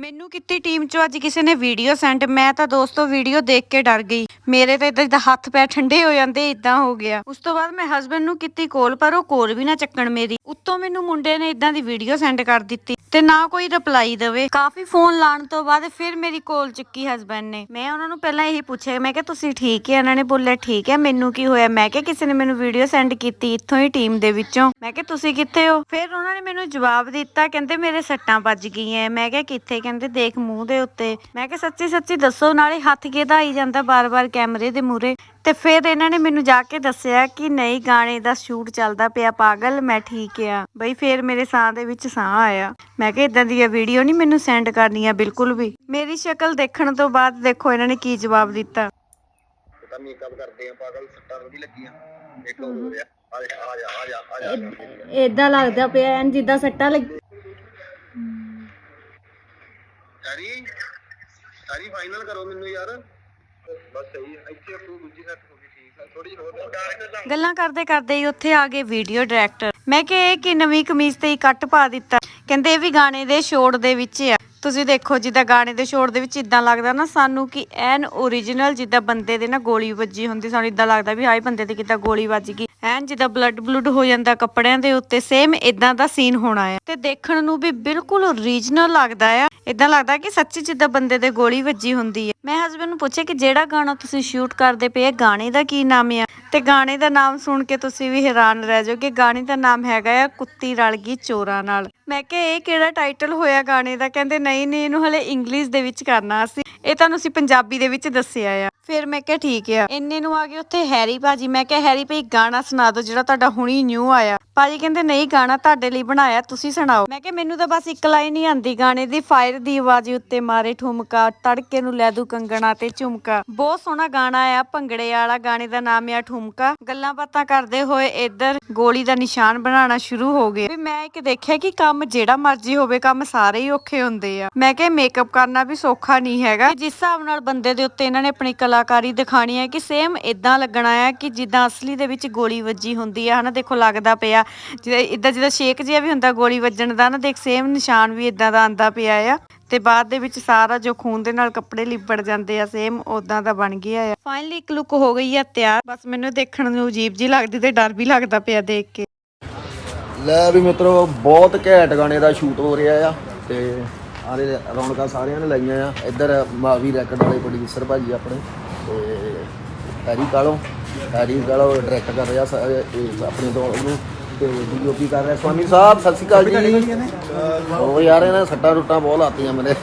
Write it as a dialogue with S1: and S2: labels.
S1: ਮੈਨੂੰ ਕੀਤੀ ਟੀਮ ਚੋਂ ਅੱਜ ਕਿਸੇ ਨੇ ਵੀਡੀਓ ਸੈਂਡ ਮੈਂ ਤਾਂ ਦੋਸਤੋ ਵੀਡੀਓ ਦੇਖ ਕੇ ਡਰ ਗਈ। ਮੇਰੇ ਤਾਂ ਇਦਾਂ ਹੱਥ ਪੈ ਠੰਡੇ ਹੋ ਜਾਂਦੇ ਇਦਾਂ ਹੋ ਗਿਆ। ਉਸ ਤੋਂ ਬਾਅਦ ਮੈਂ ਹਸਬੰਡ ਨੂੰ ਕੀਤੀ ਕੋਲ ਪਰ ਉਹ ਕੋਲ ਵੀ ਨਾ ਚੱਕਣ ਮੇਰੀ। ਉੱਤੋਂ ਮੈਨੂੰ ਮੁੰਡੇ ਨੇ ਇਦਾਂ ਦੀ ਵੀਡੀਓ ਸੈਂਡ ਕਰ ਦਿੱਤੀ। ਤੇ ਨਾ ਕੋਈ ਰਿਪਲਾਈ ਦੇਵੇ। ਕਾਫੀ ਫੋਨ ਲਾਣ ਤੋਂ ਬਾਅਦ ਫਿਰ ਮੇਰੀ ਕੋਲ ਚੁੱਕੀ ਹਸਬੰਡ ਨੇ। ਮੈਂ ਉਹਨਾਂ ਨੂੰ ਪਹਿਲਾਂ ਇਹੀ ਪੁੱਛਿਆ, ਮੈਂ ਕਿਹਾ, ਤੁਸੀਂ ਠੀਕ ਹੈ? ਉਹਨਾਂ ਨੇ ਬੋਲਿਆ, ਠੀਕ ਹੈ, ਮੈਨੂੰ ਕੀ ਹੋਇਆ? ਮੈਂ ਕਿਹਾ, ਕਿਸੇ ਨੇ ਮੈਨੂੰ ਵੀਡੀਓ ਸੈਂਡ ਕੀਤੀ ਇੱਥੋਂ ਹੀ ਟੀਮ ਦੇ ਵਿੱਚੋਂ। ਮੈਂ ਕਿਹਾ, ਤੁਸੀਂ ਕਿੱਥੇ ਹੋ? ਫਿਰ ਉਹਨਾਂ ਨੇ ਮੈਨੂੰ ਜਵਾਬ ਦਿੱਤਾ, ਕਹਿੰਦੇ, ਮੇਰੇ ਸੱਟਾਂ ਵੱਜ ਗਈਆਂ। ਮੈਂ ਕਿਹਾ, ਕਿੱਥੇ? ਕਹਿੰਦੇ, ਦੇਖ ਮੂੰਹ ਦੇ ਉੱਤੇ। ਮੈਂ ਕਿਹਾ ਸੱਚੀ ਸੱਚੀ ਦੱਸੋ, ਨਾਲੇ ਹੱਥ ਕਿਹਦਾ ਆਈ ਜਾਂਦਾ ਬਾਰ-ਬਾਰ ਕੈਮਰੇ ਦੇ ਮੂਰੇ ਤੇ ਫਿਰ ਇਹਨਾਂ ਨੇ ਮੈਨੂੰ ਜਾ ਕੇ ਦੱਸਿਆ ਕਿ ਨਹੀਂ ਗਾਣੇ ਦਾ ਸ਼ੂਟ ਚੱਲਦਾ ਪਿਆ ਪਾਗਲ ਮੈਂ ਠੀਕ ਆ। ਬਈ ਫਿਰ ਮੇਰੇ ਸਾਹ ਦੇ ਵਿੱਚ ਸਾਹ ਆਇਆ। ਮੈਂ ਕਿਹਾ ਇਦਾਂ ਦੀਆਂ ਵੀਡੀਓ ਨਹੀਂ ਮੈਨੂੰ ਸੈਂਡ ਕਰਨੀਆਂ ਬਿਲਕੁਲ ਵੀ। ਮੇਰੀ ਸ਼ਕਲ ਦੇਖਣ ਤੋਂ ਬਾਅਦ ਦੇਖੋ ਇਹਨਾਂ ਨੇ ਕੀ ਜਵਾਬ ਦਿੱਤਾ।
S2: ਤਾਂ ਮੇਕਅਪ ਕਰਦੇ ਆ ਪਾਗਲ ਸੱਟਾਂ ਰੋਦੀ ਲੱਗੀਆਂ। ਇੱਕ ਹੋਰ ਹੋ ਰਿਹਾ ਆ ਜਾ ਆ ਜਾ ਆ ਜਾ ਆ ਜਾ।
S1: ਇਦਾਂ ਲੱਗਦਾ ਪਿਆ ਐਨ ਜਿੱਦਾਂ ਸੱਟਾਂ ਲੱਗ
S2: ਸਾਰੀ ਸਾਰੀ ਫਾਈਨਲ ਕਰੋ ਮੈਨੂੰ ਯਾਰ। ਬਸ ਸਹੀ ਹੈ ਇੱਥੇ ਆਪੂ ਦੂਜੀ ਸੈੱਟ ਹੋ ਗਈ ਠੀਕ ਹੈ ਥੋੜੀ ਜਿਹੀ ਹੋਰ ਗਾਣੇ ਤੇ
S1: ਗੱਲਾਂ ਕਰਦੇ ਕਰਦੇ ਹੀ ਉੱਥੇ ਆ ਗਏ ਵੀਡੀਓ ਡਾਇਰੈਕਟਰ ਮੈਂ ਕਿਹਾ ਇਹ ਕਿ ਨਵੀਂ ਕਮੀਜ਼ ਤੇ ਹੀ ਕੱਟ ਪਾ ਦਿੱਤਾ। ਕਹਿੰਦੇ ਇਹ ਵੀ ਗਾਣੇ ਦੇ ਸ਼ੋਟ ਦੇ ਵਿੱਚ ਆ। ਤੁਸੀਂ ਦੇਖੋ ਜਿੱਦਾਂ ਗਾਣੇ ਦੇ ਸ਼ੋਟ ਦੇ ਵਿੱਚ ਇਦਾਂ ਲੱਗਦਾ ਨਾ ਸਾਨੂੰ ਕਿ ਐਨ ਓਰੀਜਨਲ ਜਿੱਦਾਂ ਬੰਦੇ ਦੇ ਨਾ ਗੋਲੀ ਵੱਜੀ ਹੁੰਦੀ ਸਾਨੂੰ ਇਦਾਂ ਲੱਗਦਾ ਵੀ ਹਾਏ ਬੰਦੇ ਤੇ ਕਿੱਦਾਂ ਗੋਲੀ ਵੱਜ ਗਈ। ਐਨ ਜਿੱਦਾਂ ਬਲੱਡ ਬਲੂਡ ਹੋ ਜਾਂਦਾ ਕੱਪੜਿਆਂ ਦੇ ਉੱਤੇ ਸੇਮ ਇਦਾਂ ਦਾ ਸੀਨ ਹੋਣਾ ਆ। ਤੇ ਦੇਖਣ ਨੂੰ ਵੀ ਬਿਲਕੁਲ ਓਰੀਜਨਲ ਲੱਗਦਾ ਆ। ਇਦਾਂ ਲੱਗਦਾ ਕਿ ਸੱਚੀ ਜਿੱਦਾਂ ਬੰਦੇ ਦੇ ਗੋਲੀ ਵੱਜੀ ਹੁੰਦੀ ਹੈ ਮੈਂ ਹਸਬੰਡ ਨੂੰ ਪੁੱਛਿਆ ਕਿ ਜਿਹੜਾ ਗਾਣਾ ਤੁਸੀਂ ਸ਼ੂਟ ਕਰਦੇ ਪਏ ਗਾਣੇ ਦਾ ਕੀ ਨਾਮ ਆ? ਤੇ ਗਾਣੇ ਦਾ ਨਾਮ ਸੁਣ ਕੇ ਤੁਸੀਂ ਵੀ ਹੈਰਾਨ ਰਹਿ ਜਾਓਗੇ ਗਾਣੇ ਦਾ ਨਾਮ ਹੈਗਾ ਆ ਕੁੱਤੀ ਰਲ ਗਈ ਚੋਰਾਂ ਨਾਲ। ਮੈਂ ਕਿਹਾ, ਇਹ ਕਿਹੜਾ ਟਾਈਟਲ ਹੋਇਆ ਗਾਣੇ ਦਾ? ਕਹਿੰਦੇ, ਨਹੀਂ ਨਹੀਂ, ਇਹਨੂੰ ਹਲੇ ਇੰਗਲਿਸ਼ ਦੇ ਵਿੱਚ ਕਰਨਾ ਸੀ ਇਹ ਤੁਹਾਨੂੰ ਅਸੀਂ ਪੰਜਾਬੀ ਦੇ ਵਿੱਚ ਦੱਸਿਆ ਆ। ਫਿਰ ਮੈਂ ਕਿਹਾ ਠੀਕ ਆ। ਇੰਨੇ ਨੂੰ ਆ ਗਏ ਉੱਥੇ ਹੈਰੀ ਭਾਜੀ। ਮੈਂ ਕਿਹਾ, ਹੈਰੀ ਭਾਈ, ਗਾਣਾ ਸੁਣਾ ਦਿਓ ਜਿਹੜਾ ਤੁਹਾਡਾ ਹੁਣੀ ਨਿਊ ਆਇਆ। ਭਾਜੀ ਕਹਿੰਦੇ ਨਹੀਂ ਗਾਣਾ ਤੁਹਾਡੇ ਲਈ ਬਣਾਇਆ, ਤੁਸੀਂ ਸੁਣਾਓ। ਮੈਂ ਕਿਹਾ ਮੈਨੂੰ ਤਾਂ ਬਸ ਇੱਕ ਲਾਈਨ ਹੀ ਆਂਦੀ ਗਾਣੇ ਦੀ ਫਾਇਰ ਦੀ ਆਵਾਜ਼ ਉੱਤੇ ਮਾਰੇ ਠੁਮਕਾ, ਤੜਕੇ ਨੂੰ ਲੈ ਦੂ ਕੰਗਣਾ ਤੇ ਝੁਮਕਾ। ਬਹੁਤ ਸੋਹਣਾ ਗਾਣਾ ਆ, ਭੰਗੜੇ ਵਾਲਾ ਗਾਣੇ ਦਾ ਨਾਮ ਆ ਠੁਮਕਾ। ਗੱਲਾਂ ਬਾਤਾਂ ਕਰਦੇ ਹੋਏ ਇੱਧਰ ਗੋਲੀ ਦਾ ਨਿਸ਼ਾਨ ਬਣਾਉਣਾ ਸ਼ੁਰੂ ਹੋ ਗਏ। ਵੀ ਮੈਂ ਇੱਕ ਦੇਖਿਆ ਕਿ ਕੰਮ ਜਿਹੜਾ ਮਰਜ਼ੀ ਹੋਵੇ, ਕੰਮ ਸਾਰੇ ਹੀ ਔਖੇ ਹੁੰਦੇ ਆ। ਮੈਂ ਕਿਹਾ ਮੇਕਅਪ ਕਰਨਾ ਵੀ ਸੌਖਾ ਨਹੀਂ ਹੈਗਾ। ਜਿਸ ਹਿਸਾਬ ਨਾਲ ਬੰਦੇ ਦੇ ਉੱਤੇ ਇਹਨਾਂ ਨੇ ਆਪਣੀ ਕਲਾਕਾਰੀ ਦਿਖਾਣੀ ਹੈ ਕਿ ਸੇਮ ਇਦਾਂ ਲੱਗਣਾ ਆ ਕਿ ਜਿੱਦਾਂ ਅਸਲੀ ਦੇ ਵਿੱਚ ਗੋਲੀ ਵੱਜੀ ਹੁੰਦੀ ਆ, ਹਨਾ, ਦੇਖੋ ਲੱਗਦਾ ਪਿਆ। ਜਿੱਦਾਂ ਇਦਾਂ ਜਿੱਦਾਂ ਸ਼ੇਕ ਜਿਹਾ ਵੀ ਹੁੰਦਾ ਗੋਲੀ ਵੱਜਣ ਦਾ ਨਾ, ਦੇਖ ਸੇਮ ਨਿਸ਼ਾਨ ਵੀ ਇਦਾਂ ਦਾ ਆਂਦਾ ਪਿਆ ਆ। ਤੇ ਬਾਅਦ ਦੇ ਵਿੱਚ ਸਾਰਾ ਜੋ ਖੂਨ ਦੇ ਨਾਲ ਕੱਪੜੇ ਲਿਬੜ ਜਾਂਦੇ ਆ ਸੇਮ ਉਦਾਂ ਦਾ ਬਣ ਗਿਆ ਆ। ਫਾਈਨਲੀ ਇੱਕ ਲੁੱਕ ਹੋ ਗਈ ਆ ਤਿਆਰ। ਬਸ ਮੈਨੂੰ ਦੇਖਣ ਨੂੰ ਅਜੀਬ ਜੀ ਲੱਗਦੀ ਤੇ ਡਰ ਵੀ ਲੱਗਦਾ ਪਿਆ ਦੇਖ ਕੇ।
S2: ਲੈ ਵੀ ਮਿੱਤਰੋ, ਬਹੁਤ ਘੈਂਟ ਗਾਣੇ ਦਾ ਸ਼ੂਟ ਹੋ ਰਿਹਾ ਆ ਤੇ ਆਰੇ ਰੌਣਕਾਂ ਸਾਰਿਆਂ ਨੇ ਲਾਈਆਂ ਆ। ਇੱਧਰ ਮਾਵੀ ਰੈਕਡ ਵਾਲੇ ਪ੍ਰੋਡਿਊਸਰ ਭਾਜੀ ਆਪਣੇ ਤੇ Harry Kalo Harry Kalo direct ਕਰ ਰਿਹਾ ਸਾ- ਇਹ ਆਪਣੇ ਤੋਂ ਉਹਨੂੰ ਤੇ ਡੀਓਪੀ ਕਰ ਰਿਹਾ। ਸਵਾਮੀ ਸਾਹਿਬ, ਸਤਿ ਸ਼੍ਰੀ ਅਕਾਲ ਜੀ। ਉਹ ਯਾਰ, ਇਹਨਾਂ ਸੱਟਾਂ ਰੁੱਟਾਂ ਬਹੁਤ ਆਤੀਆਂ ਮੇਰੇ